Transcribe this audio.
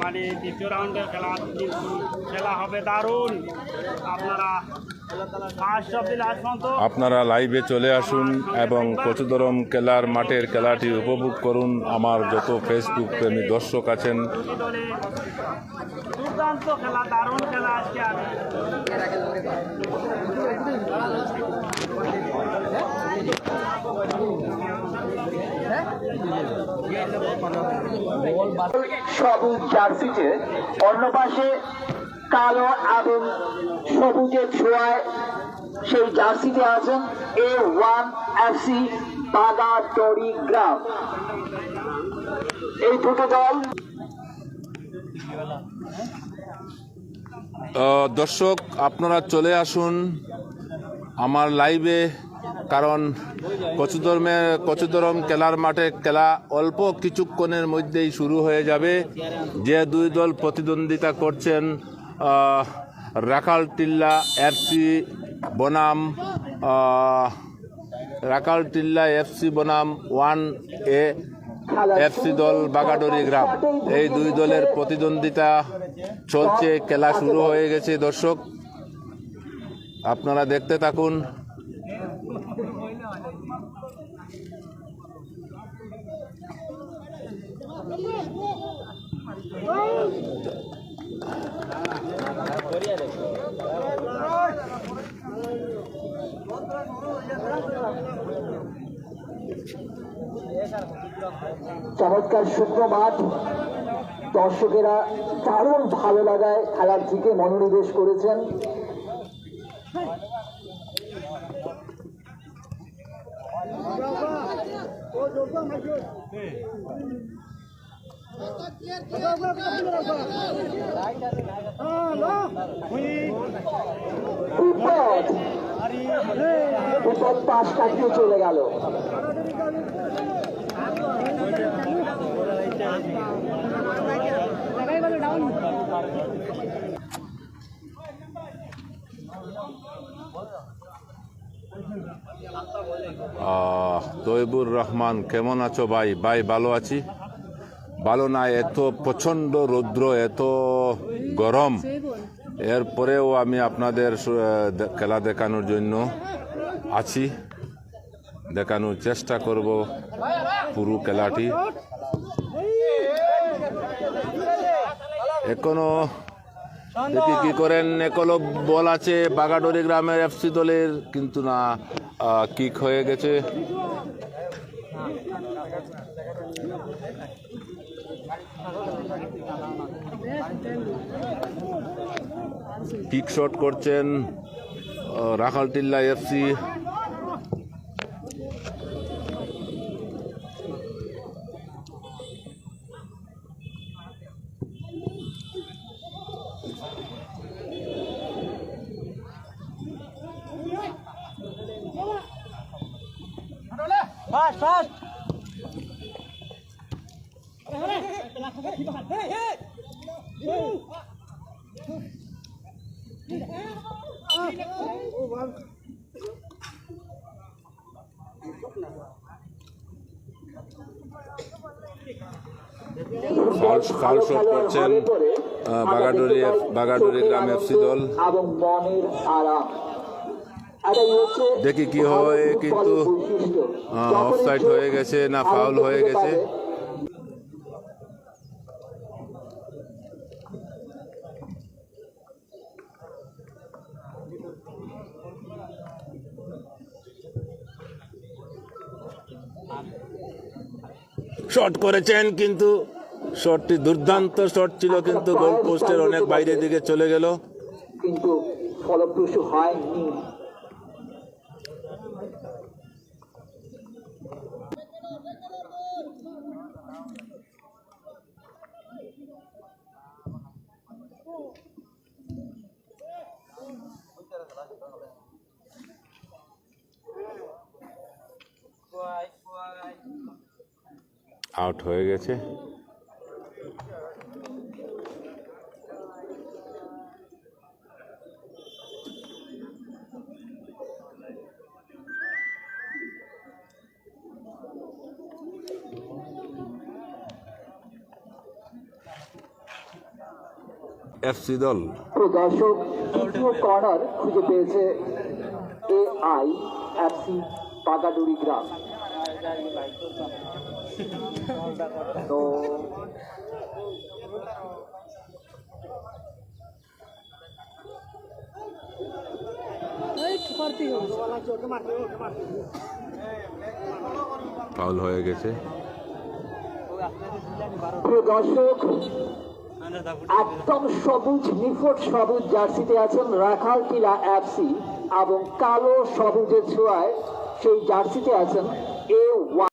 মানে দ্বিতীয় রাউন্ডের খেলা কিন্তু খেলা হবে দারুণ। আপনারা আপনারা লাইভে চলে আসুন এবং কচুদরম খেলার মাঠের খেলাটি উপভোগ করুন। আমার যত ফেসবুক প্রেমী দর্শক আছেন খেলা দারুণ খেলা আজকে আমি সবুজ জার্সিতে অন্য পাশে কালো এবং সবুজের ছোঁয়ায় সেই জার্সিতে আছেন এ ওয়ান এফসি বাগাতরি গ্রাম। এই দুটো দল দর্শক, আপনারা চলে আসুন আমার লাইভে কারণ কচুদরমে কচুদরম খেলার মাঠে খেলা অল্প কিছুক্ষণের মধ্যেই শুরু হয়ে যাবে। যে দুই দল প্রতিদ্বন্দ্বিতা করছেন রাখাল টিল্লা, এফসি, বনাম রাখাল টিল্লা, এফসি, বনাম, ওয়ান এ এফসি দল, বাগাডরি গ্রাম। এই দুই দলের প্রতিদ্বন্দ্বিতা চলছে খেলা শুরু হয়ে গেছে। দর্শক, আপনারা দেখতে থাকুন। চমৎকার শুকনো মাঠ। দর্শকেরা দারুণ ভালো লাগায় খেলার দিকে মনোনিবেশ করেছেন। বিপদ পাশ কাটিয়ে চলে গেল। তৈবুর রহমান কেমন আছো ভাই? ভাই ভালো আছি? ভালো না, এত প্রচণ্ড রৌদ্র, এত গরম। এরপরেও আমি আপনাদের খেলা দেখানোর জন্য আছি। দেখানোর চেষ্টা করব পুরো খেলাটি। এখনও দেখি কি করেন, একলো বল আছে বাগাডোরি গ্রামের এফসি দলের, কিন্তু না কিক হয়ে গেছে। কিক শট করছেন Rakhal Tilla FC first first foul shot করছেন বাগাডোরি বাগাডোরি গ্রাম এফসি দল দেখি কি হয়, কিন্তু, ইচ্ছে হয়ে গেছে না ফাউল হয়ে গেছে? শট করেছেন, কিন্তু শটটি দুর্দান্ত শট ছিল, কিন্তু গোল পোস্টের অনেক বাইরের দিকে চলে গেল। কিন্তু ফলপ্রসূ হয়নি আউট হয়ে গেছে। এফসি দল। দর্শক তৃতীয় কর্নার খুঁজে পেয়েছে A I F C Bagaduri গ্রাম। তো ফাউল হয়ে গেছে। প্রিয় দর্শক একদম সবুজ নিফট সবুজ জার্সিতে আছেন রাখাল টিলা এফসি এবং কালো সবুজের ছোঁয়ায় সেই জার্সিতে আছেন